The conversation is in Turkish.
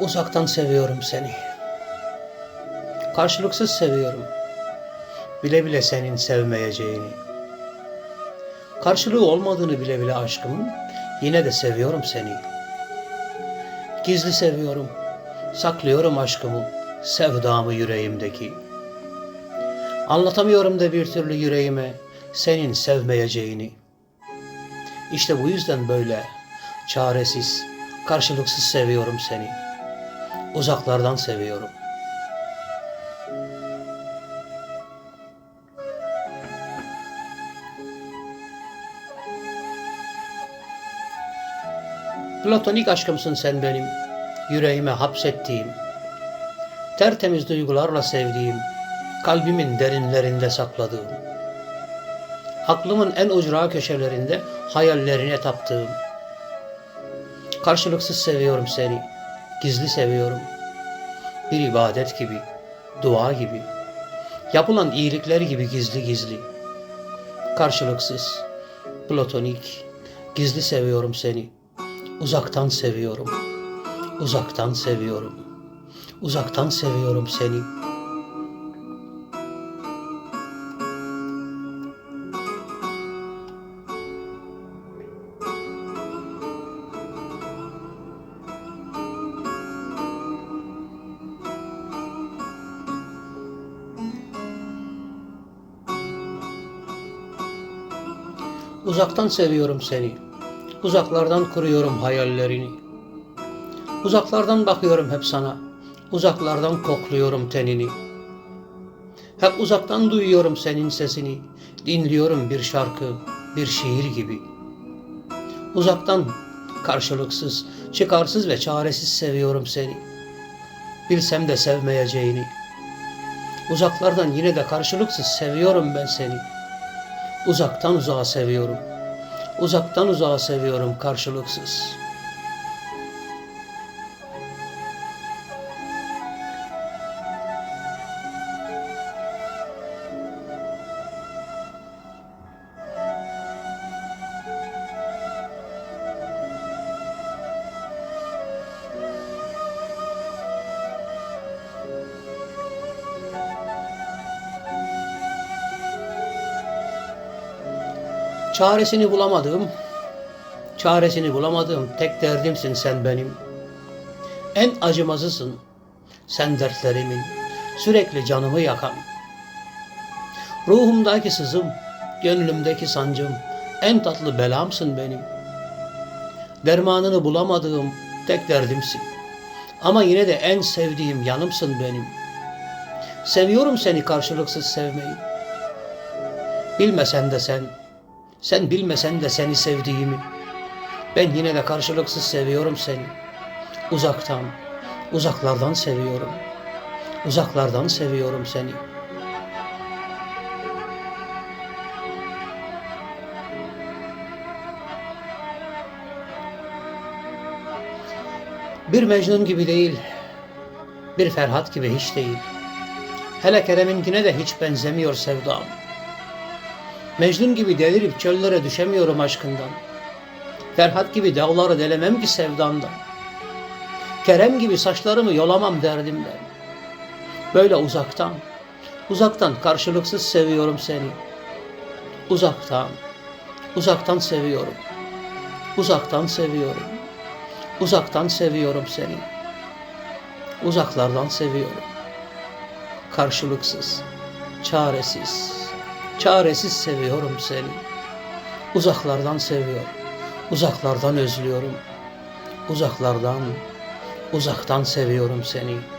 Uzaktan seviyorum seni. Karşılıksız seviyorum. Bile bile senin sevmeyeceğini. Karşılığı olmadığını bile bile aşkımın yine de seviyorum seni. Gizli seviyorum. Saklıyorum aşkımı, sevdamı yüreğimdeki. Anlatamıyorum da bir türlü yüreğime senin sevmeyeceğini. İşte bu yüzden böyle çaresiz, karşılıksız seviyorum seni. Uzaklardan seviyorum. Platonik aşkımsın sen benim, yüreğime hapsettiğim, tertemiz duygularla sevdiğim, kalbimin derinlerinde sakladığım, aklımın en ucra köşelerinde hayallerine taptığım, karşılıksız seviyorum seni, gizli seviyorum, bir ibadet gibi, dua gibi, yapılan iyilikler gibi gizli gizli, karşılıksız, platonik, gizli seviyorum seni.'' Uzaktan seviyorum. Uzaktan seviyorum. Uzaktan seviyorum seni. Uzaktan seviyorum seni. Uzaklardan kuruyorum hayallerini. Uzaklardan bakıyorum hep sana. Uzaklardan kokluyorum tenini. Hep uzaktan duyuyorum senin sesini. Dinliyorum bir şarkı, bir şiir gibi. Uzaktan karşılıksız, çıkarsız ve çaresiz seviyorum seni. Bilsem de sevmeyeceğini. Uzaklardan yine de karşılıksız seviyorum ben seni. Uzaktan uzağa seviyorum.'' Uzaktan uzağa seviyorum karşılıksız. Çaresini bulamadığım, çaresini bulamadığım tek derdimsin sen benim. En acımasızsın sen dertlerimin, sürekli canımı yakan. Ruhumdaki sızım, gönlümdeki sancım, en tatlı belamsın benim. Dermanını bulamadığım tek derdimsin. Ama yine de en sevdiğim yanımsın benim. Seviyorum seni karşılıksız sevmeyi. Bilmesen de sen sen bilmesen de seni sevdiğimi. Ben yine de karşılıksız seviyorum seni. Uzaktan, uzaklardan seviyorum. Uzaklardan seviyorum seni. Bir Mecnun gibi değil, bir Ferhat gibi hiç değil. Hele Kerem'inkine de hiç benzemiyor sevdam. Mecnun gibi delirip çöllere düşemiyorum aşkından. Ferhat gibi dağları delemem ki sevdandan. Kerem gibi saçlarımı yolamam derdimden. Böyle uzaktan, uzaktan karşılıksız seviyorum seni. Uzaktan, uzaktan seviyorum. Uzaktan seviyorum. Uzaktan seviyorum seni. Uzaklardan seviyorum. Karşılıksız, çaresiz, Çaresiz seviyorum seni. Uzaklardan seviyorum. Uzaklardan özlüyorum. Uzaklardan, uzaktan seviyorum seni.''